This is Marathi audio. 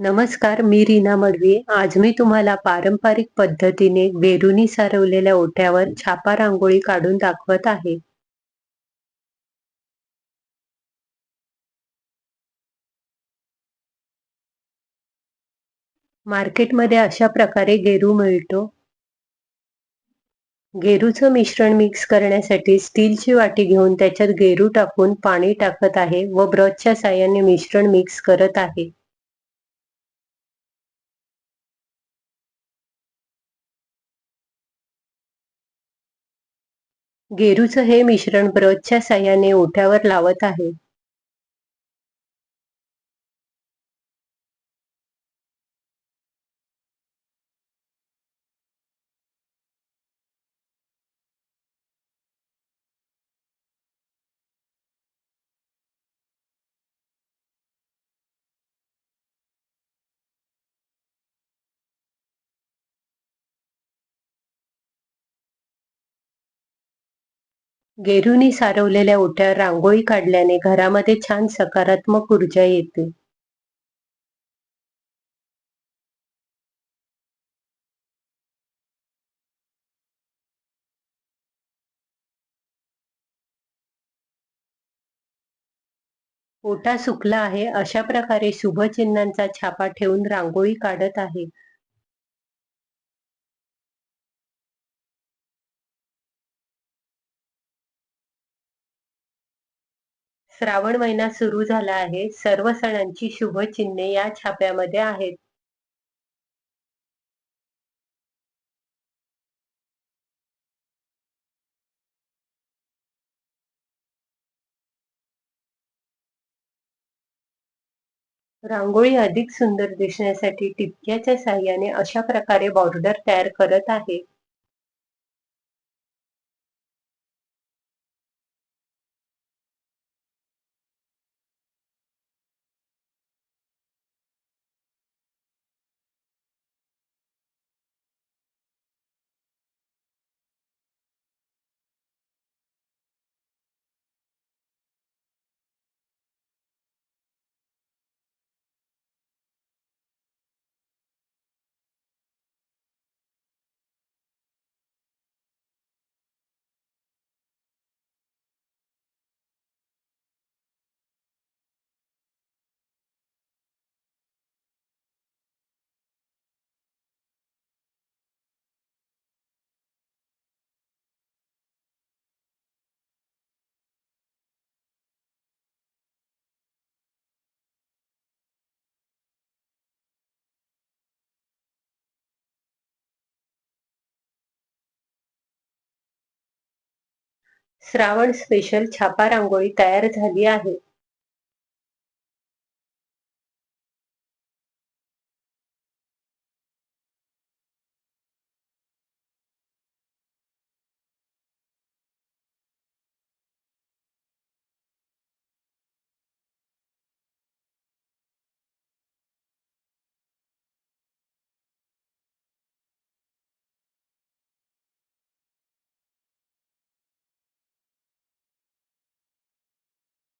नमस्कार मी रीना मडवी आज मी तुम्हाला पारंपरिक पद्धतीने बेरुनी सारवलेल्या ओट्यावर छापा रांगोळी काढून दाखवत आहे. मार्केटमध्ये अशा प्रकारे गेरू मिळतो. गेरूचं मिश्रण मिक्स करण्यासाठी स्टीलची वाटी घेऊन त्याच्यात गेरू टाकून पाणी टाकत आहे व ब्रशच्या साह्याने मिश्रण मिक्स करत आहे. गेरूचं हे मिश्रण ब्रशच्या साह्याने ओठ्यावर लावत आहे. गेरूनी सारवलेल्या ओट्यावर रांगोळी काढल्याने घरामध्ये छान सकारात्मक ऊर्जा येते. ओटा सुकला आहे अशा प्रकारे शुभचिन्हांचा छापा ठेवून रांगोळी काढत आहे. श्रावण महिना सुरू झाला आहे. सर्व सणांची शुभचिन्हे या छाप्यामध्ये आहेत. रांगोळी अधिक सुंदर दिसण्यासाठी टिपक्याच्या साह्याने अशा प्रकारे बॉर्डर तयार करत आहे. श्रावण स्पेशल छापा रांगोळी तयार झाली आहे.